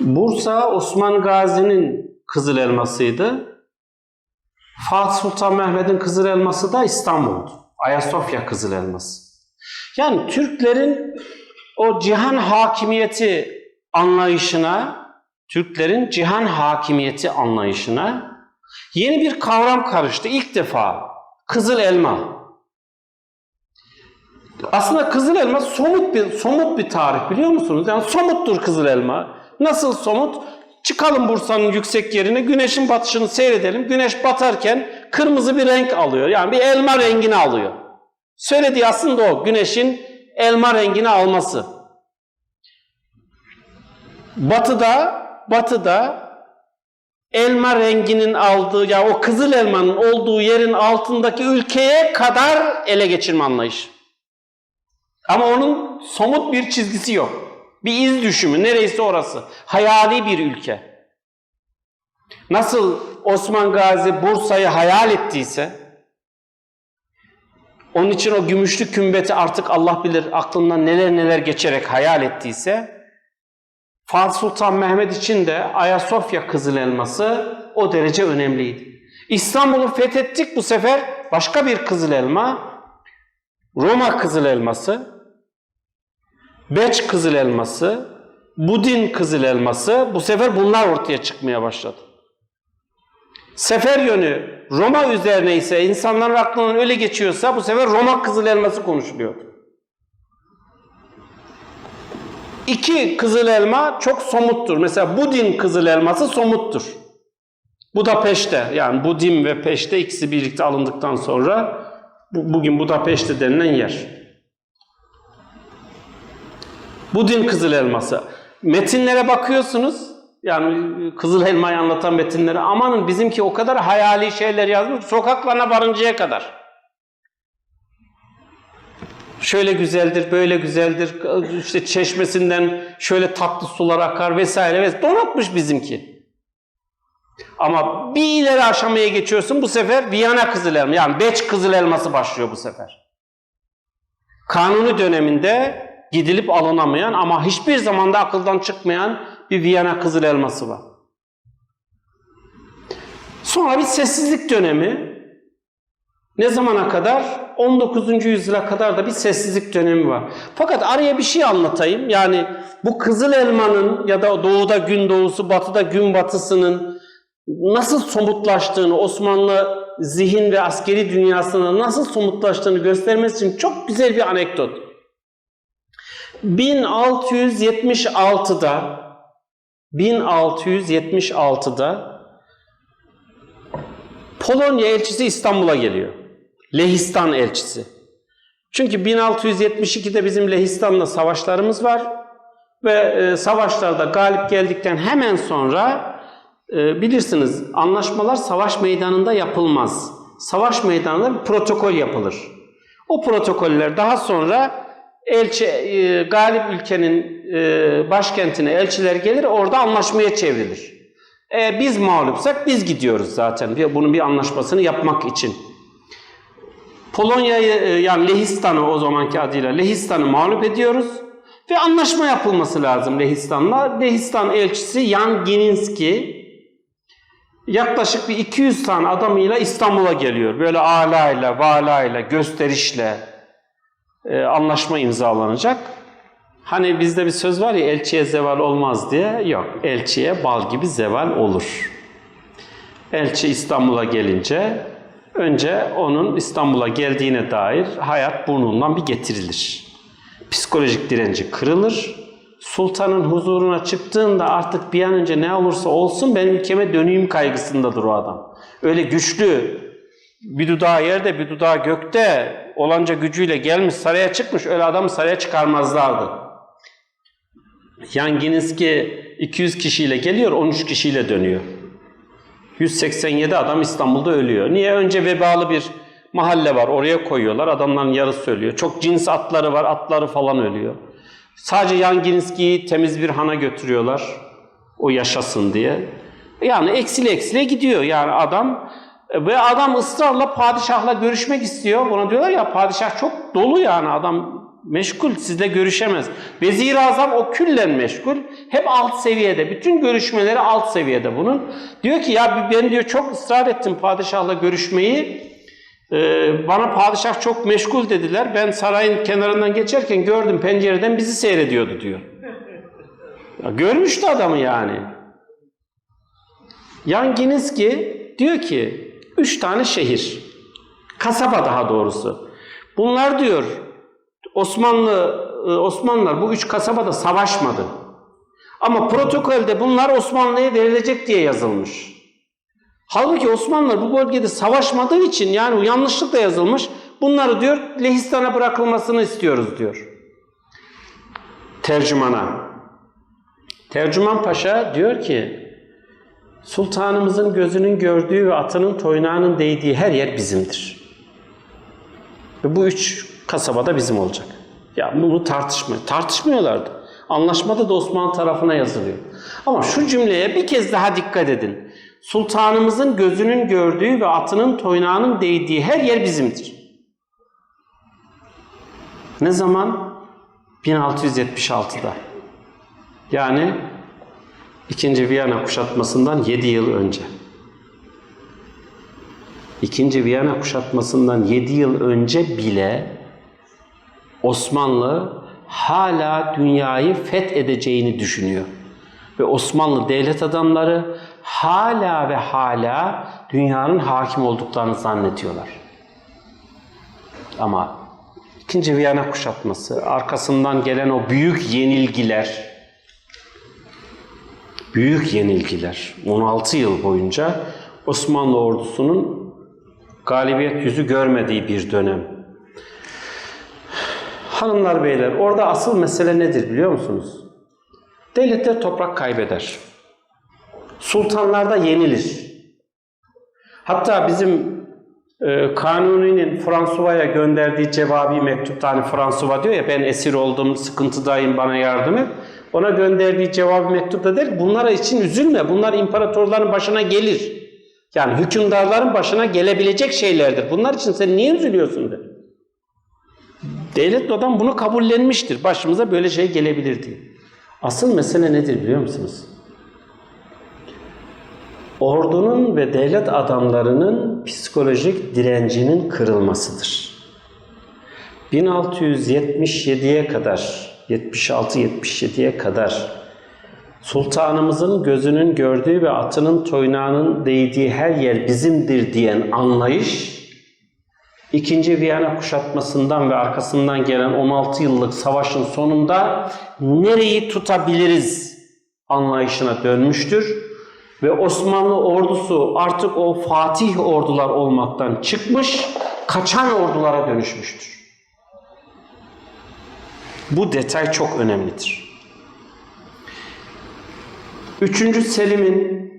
Bursa Osman Gazi'nin kızıl elmasıydı. Fatih Sultan Mehmet'in kızıl elması da İstanbul'du. Ayasofya kızıl elması. Yani Türklerin o cihan hakimiyeti anlayışına, Türklerin cihan hakimiyeti anlayışına yeni bir kavram karıştı. İlk defa kızıl elma. Aslında kızıl elma somut bir somut bir tarih biliyor musunuz? Yani somuttur kızıl elma. Nasıl somut? Çıkalım Bursa'nın yüksek yerine güneşin batışını seyredelim. Güneş batarken kırmızı bir renk alıyor. Yani bir elma rengini alıyor. Söylediği aslında o. Güneşin elma rengini alması. Batıda, batıda elma renginin aldığı, ya o kızıl elmanın olduğu yerin altındaki ülkeye kadar ele geçirme anlayışı. Ama onun somut bir çizgisi yok. Bir iz düşümü, nereyse orası. Hayali bir ülke. Nasıl Osman Gazi Bursa'yı hayal ettiyse, onun için o gümüşlü kümbeti artık Allah bilir aklından neler neler geçerek hayal ettiyse, Fatih Sultan Mehmet için de Ayasofya Kızıl Elması o derece önemliydi. İstanbul'u fethettik bu sefer başka bir kızıl elma, Roma Kızıl Elması, Beç Kızıl Elması, Budin Kızıl Elması bu sefer bunlar ortaya çıkmaya başladı. Sefer yönü Roma üzerine ise insanların aklından öyle geçiyorsa bu sefer Roma Kızıl Elması konuşuluyor. İki kızıl elma çok somuttur. Mesela Budin kızıl elması somuttur. Budapeşte yani Budim ve Peşte ikisi birlikte alındıktan sonra bu, bugün Budapeşte denilen yer. Budin kızıl elması. Metinlere bakıyorsunuz. Yani kızıl elmayı anlatan metinlere amanın bizimki o kadar hayali şeyler yazmış sokaklarına varıncaya kadar. Şöyle güzeldir, böyle güzeldir, işte çeşmesinden şöyle tatlı sular akar vesaire ve donatmış bizimki. Ama bir ileri aşamaya geçiyorsun bu sefer Viyana kızıl elma yani Beç kızıl elması başlıyor bu sefer. Kanuni döneminde gidilip alınamayan ama hiçbir zamanda akıldan çıkmayan bir Viyana kızıl elması var. Sonra bir sessizlik dönemi. Ne zamana kadar? 19. yüzyıla kadar da bir sessizlik dönemi var. Fakat araya bir şey anlatayım. Yani bu kızıl elmanın ya da doğuda gün doğusu, batıda gün batısının nasıl somutlaştığını, Osmanlı zihin ve askeri dünyasına nasıl somutlaştığını göstermesi için çok güzel bir anekdot. 1676'da 1676'da Polonya elçisi İstanbul'a geliyor. Lehistan elçisi. Çünkü 1672'de bizim Lehistan'la savaşlarımız var ve e, savaşlarda galip geldikten hemen sonra e, bilirsiniz anlaşmalar savaş meydanında yapılmaz. Savaş meydanında bir protokol yapılır. O protokoller daha sonra elçi e, galip ülkenin e, başkentine elçiler gelir orada anlaşmaya çevrilir. E, biz mağlupsak biz gidiyoruz zaten bunun bir anlaşmasını yapmak için. Polonya'yı e, yani Lehistan'ı o zamanki adıyla Lehistan'ı mağlup ediyoruz ve anlaşma yapılması lazım Lehistan'la. Lehistan elçisi Jan Gininski yaklaşık bir 200 tane adamıyla İstanbul'a geliyor. Böyle alayla, valayla, gösterişle e, anlaşma imzalanacak. Hani bizde bir söz var ya elçiye zeval olmaz diye. Yok, elçiye bal gibi zeval olur. Elçi İstanbul'a gelince önce onun İstanbul'a geldiğine dair hayat burnundan bir getirilir. Psikolojik direnci kırılır. Sultanın huzuruna çıktığında artık bir an önce ne olursa olsun benim ülkeme döneyim kaygısındadır o adam. Öyle güçlü, bir dudağı yerde bir dudağı gökte olanca gücüyle gelmiş saraya çıkmış öyle adamı saraya çıkarmazlardı. Yanginski 200 kişiyle geliyor 13 kişiyle dönüyor. 187 adam İstanbul'da ölüyor. Niye? Önce vebalı bir mahalle var oraya koyuyorlar adamların yarısı ölüyor. Çok cins atları var atları falan ölüyor. Sadece Yanginski'yi temiz bir hana götürüyorlar o yaşasın diye. Yani eksile eksile gidiyor yani adam ve adam ısrarla padişahla görüşmek istiyor. Buna diyorlar ya padişah çok dolu yani adam Meşgul, sizle görüşemez. Vezir-i Azam o küllen meşgul. Hep alt seviyede. Bütün görüşmeleri alt seviyede bunun. Diyor ki ya ben diyor çok ısrar ettim padişahla görüşmeyi. Ee, bana padişah çok meşgul dediler. Ben sarayın kenarından geçerken gördüm pencereden bizi seyrediyordu diyor. Ya görmüştü adamı yani. Yan Gininski diyor ki üç tane şehir. Kasaba daha doğrusu. Bunlar diyor Osmanlı e, Osmanlılar bu üç kasabada savaşmadı. Ama protokolde bunlar Osmanlı'ya verilecek diye yazılmış. Halbuki Osmanlılar bu bölgede savaşmadığı için yani yanlışlıkla yazılmış. Bunları diyor Lehistan'a bırakılmasını istiyoruz diyor. Tercümana. Tercüman Paşa diyor ki Sultanımızın gözünün gördüğü ve atının toynağının değdiği her yer bizimdir. Ve bu üç kasabada bizim olacak. Ya bunu tartışma, tartışmıyorlardı. Anlaşmada da Osmanlı tarafına yazılıyor. Ama şu cümleye bir kez daha dikkat edin. Sultanımızın gözünün gördüğü ve atının toynağının değdiği her yer bizimdir. Ne zaman? 1676'da. Yani İkinci Viyana kuşatmasından 7 yıl önce. İkinci Viyana kuşatmasından 7 yıl önce bile Osmanlı hala dünyayı fethedeceğini düşünüyor. Ve Osmanlı devlet adamları hala ve hala dünyanın hakim olduklarını zannediyorlar. Ama İkinci Viyana kuşatması, arkasından gelen o büyük yenilgiler, büyük yenilgiler 16 yıl boyunca Osmanlı ordusunun galibiyet yüzü görmediği bir dönem. Hanımlar beyler orada asıl mesele nedir biliyor musunuz? Devletler toprak kaybeder. Sultanlar da yenilir. Hatta bizim e, Kanuni'nin Fransuva'ya gönderdiği cevabi mektupta hani Fransuva diyor ya ben esir oldum, sıkıntıdayım bana yardım et. Ona gönderdiği cevap mektupta der ki bunlara için üzülme. Bunlar imparatorların başına gelir. Yani hükümdarların başına gelebilecek şeylerdir. Bunlar için sen niye üzülüyorsun der. Devlet adam bunu kabullenmiştir. Başımıza böyle şey gelebilir diye. Asıl mesele nedir biliyor musunuz? Ordunun ve devlet adamlarının psikolojik direncinin kırılmasıdır. 1677'ye kadar 76-77'ye kadar sultanımızın gözünün gördüğü ve atının toynağının değdiği her yer bizimdir diyen anlayış İkinci Viyana kuşatmasından ve arkasından gelen 16 yıllık savaşın sonunda nereyi tutabiliriz anlayışına dönmüştür. Ve Osmanlı ordusu artık o fatih ordular olmaktan çıkmış, kaçan ordulara dönüşmüştür. Bu detay çok önemlidir. Üçüncü Selim'in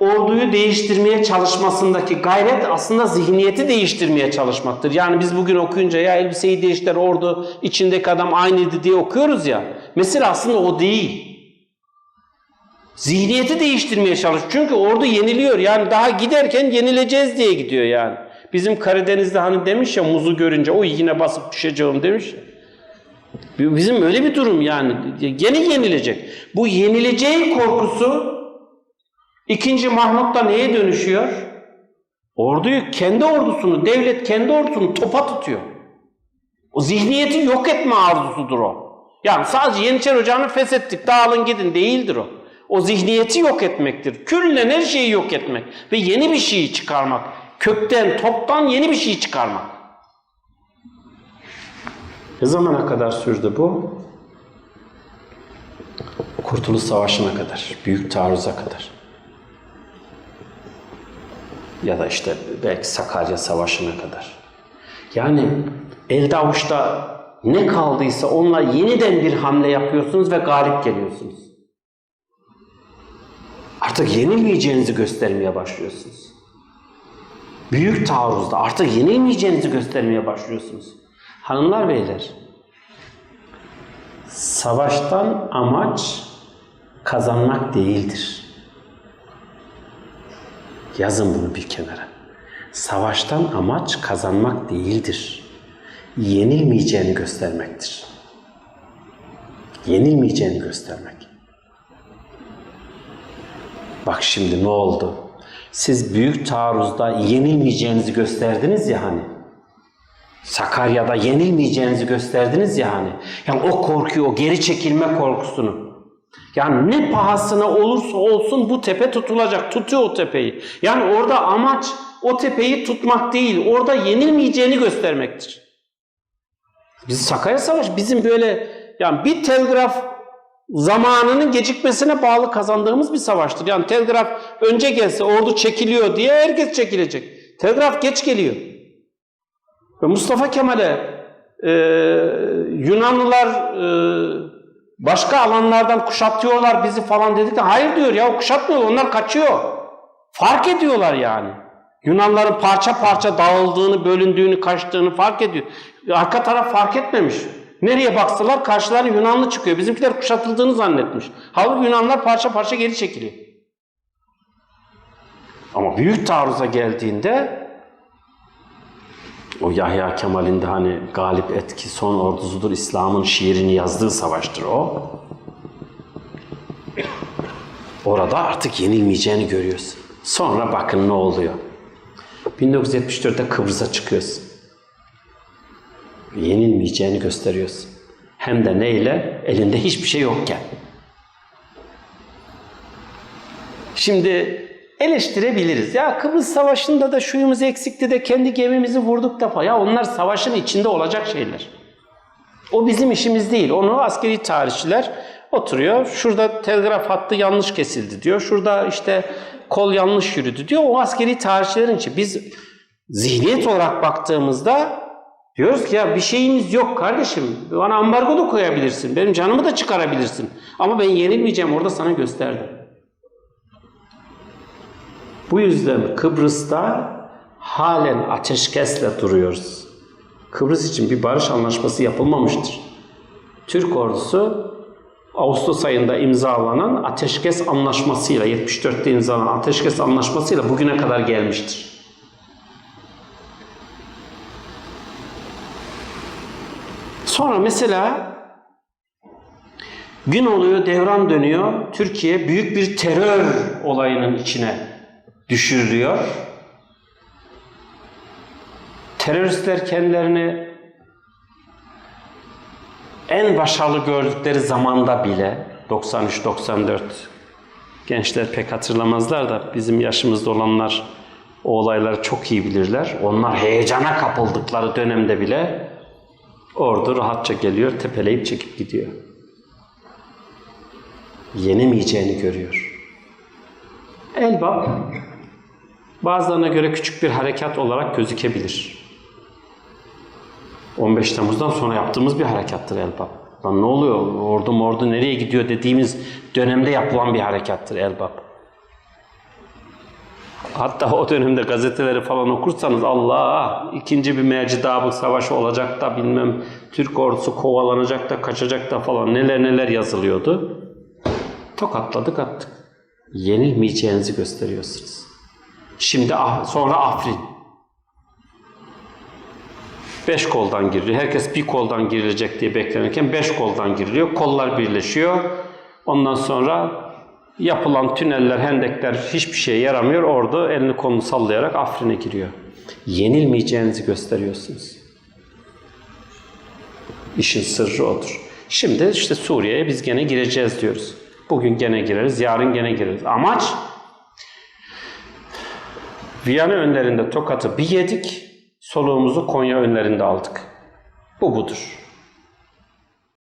orduyu değiştirmeye çalışmasındaki gayret aslında zihniyeti değiştirmeye çalışmaktır. Yani biz bugün okuyunca ya elbiseyi değiştir ordu içindeki adam aynıydı diye okuyoruz ya. Mesela aslında o değil. Zihniyeti değiştirmeye çalış. Çünkü ordu yeniliyor. Yani daha giderken yenileceğiz diye gidiyor yani. Bizim Karadeniz'de hani demiş ya muzu görünce o yine basıp düşeceğim demiş ya. Bizim öyle bir durum yani. Gene yenilecek. Bu yenileceği korkusu ikinci Mahmut'ta neye dönüşüyor? Orduyu, kendi ordusunu, devlet kendi ordusunu topa tutuyor. O zihniyeti yok etme arzusudur o. Yani sadece Yeniçer Ocağı'nı feshettik, dağılın gidin değildir o. O zihniyeti yok etmektir. Küllen her şeyi yok etmek ve yeni bir şeyi çıkarmak. Kökten, toptan yeni bir şey çıkarmak. Ne zamana kadar sürdü bu? Kurtuluş Savaşı'na kadar, Büyük Taarruz'a kadar. Ya da işte belki Sakarya Savaşı'na kadar. Yani elde avuçta ne kaldıysa onunla yeniden bir hamle yapıyorsunuz ve galip geliyorsunuz. Artık yenilmeyeceğinizi göstermeye başlıyorsunuz. Büyük taarruzda artık yenilmeyeceğinizi göstermeye başlıyorsunuz. Hanımlar beyler, savaştan amaç kazanmak değildir. Yazın bunu bir kenara. Savaştan amaç kazanmak değildir. yenilmeyeceğini göstermektir. Yenilmeyeceğini göstermek. Bak şimdi ne oldu? Siz büyük taarruzda yenilmeyeceğinizi gösterdiniz ya hani. Sakarya'da yenilmeyeceğinizi gösterdiniz ya hani. Yani o korkuyu, o geri çekilme korkusunu. Yani ne pahasına olursa olsun bu tepe tutulacak. Tutuyor o tepeyi. Yani orada amaç o tepeyi tutmak değil. Orada yenilmeyeceğini göstermektir. Biz Sakarya Savaşı bizim böyle yani bir telgraf zamanının gecikmesine bağlı kazandığımız bir savaştır. Yani telgraf önce gelse ordu çekiliyor diye herkes çekilecek. Telgraf geç geliyor. Ve Mustafa Kemal'e e, Yunanlılar e, başka alanlardan kuşatıyorlar bizi falan dedik de hayır diyor ya kuşatmıyor onlar kaçıyor. Fark ediyorlar yani. Yunanların parça parça dağıldığını, bölündüğünü, kaçtığını fark ediyor. Arka taraf fark etmemiş. Nereye baksalar karşılarına Yunanlı çıkıyor. Bizimkiler kuşatıldığını zannetmiş. Halbuki Yunanlar parça parça geri çekiliyor. Ama büyük taarruza geldiğinde o Yahya Kemal'in de hani galip etki son ordusudur İslam'ın şiirini yazdığı savaştır o. Orada artık yenilmeyeceğini görüyorsun. Sonra bakın ne oluyor. 1974'te Kıbrıs'a çıkıyorsun. Yenilmeyeceğini gösteriyorsun. Hem de neyle? Elinde hiçbir şey yokken. Şimdi eleştirebiliriz. Ya Kıbrıs Savaşı'nda da şuyumuz eksikti de kendi gemimizi vurduk da falan. Ya onlar savaşın içinde olacak şeyler. O bizim işimiz değil. Onu askeri tarihçiler oturuyor. Şurada telgraf hattı yanlış kesildi diyor. Şurada işte kol yanlış yürüdü diyor. O askeri tarihçilerin için. Biz zihniyet olarak baktığımızda diyoruz ki ya bir şeyimiz yok kardeşim. Bana ambargo da koyabilirsin. Benim canımı da çıkarabilirsin. Ama ben yenilmeyeceğim. Orada sana gösterdim. Bu yüzden Kıbrıs'ta halen ateşkesle duruyoruz. Kıbrıs için bir barış anlaşması yapılmamıştır. Türk ordusu Ağustos ayında imzalanan ateşkes anlaşmasıyla 74'te imzalanan ateşkes anlaşmasıyla bugüne kadar gelmiştir. Sonra mesela gün oluyor, devran dönüyor. Türkiye büyük bir terör olayının içine düşürülüyor. Teröristler kendilerini en başarılı gördükleri zamanda bile 93-94 gençler pek hatırlamazlar da bizim yaşımızda olanlar o olayları çok iyi bilirler. Onlar heyecana kapıldıkları dönemde bile ordu rahatça geliyor, tepeleyip çekip gidiyor. Yenemeyeceğini görüyor. Elbap bazılarına göre küçük bir harekat olarak gözükebilir. 15 Temmuz'dan sonra yaptığımız bir harekattır Elbap. Lan ne oluyor? Ordu mordu nereye gidiyor dediğimiz dönemde yapılan bir harekattır Elbap. Hatta o dönemde gazeteleri falan okursanız Allah ikinci bir Mercidabık Savaşı olacak da bilmem Türk ordusu kovalanacak da kaçacak da falan neler neler yazılıyordu. Tokatladık attık. Yenilmeyeceğinizi gösteriyorsunuz. Şimdi sonra Afrin. Beş koldan giriliyor. Herkes bir koldan girilecek diye beklenirken beş koldan giriliyor. Kollar birleşiyor. Ondan sonra yapılan tüneller, hendekler hiçbir şeye yaramıyor. Orada elini kolunu sallayarak Afrin'e giriyor. Yenilmeyeceğinizi gösteriyorsunuz. İşin sırrı odur. Şimdi işte Suriye'ye biz gene gireceğiz diyoruz. Bugün gene gireriz, yarın gene gireriz. Amaç Viyana önlerinde Tokat'ı bir yedik, soluğumuzu Konya önlerinde aldık. Bu budur.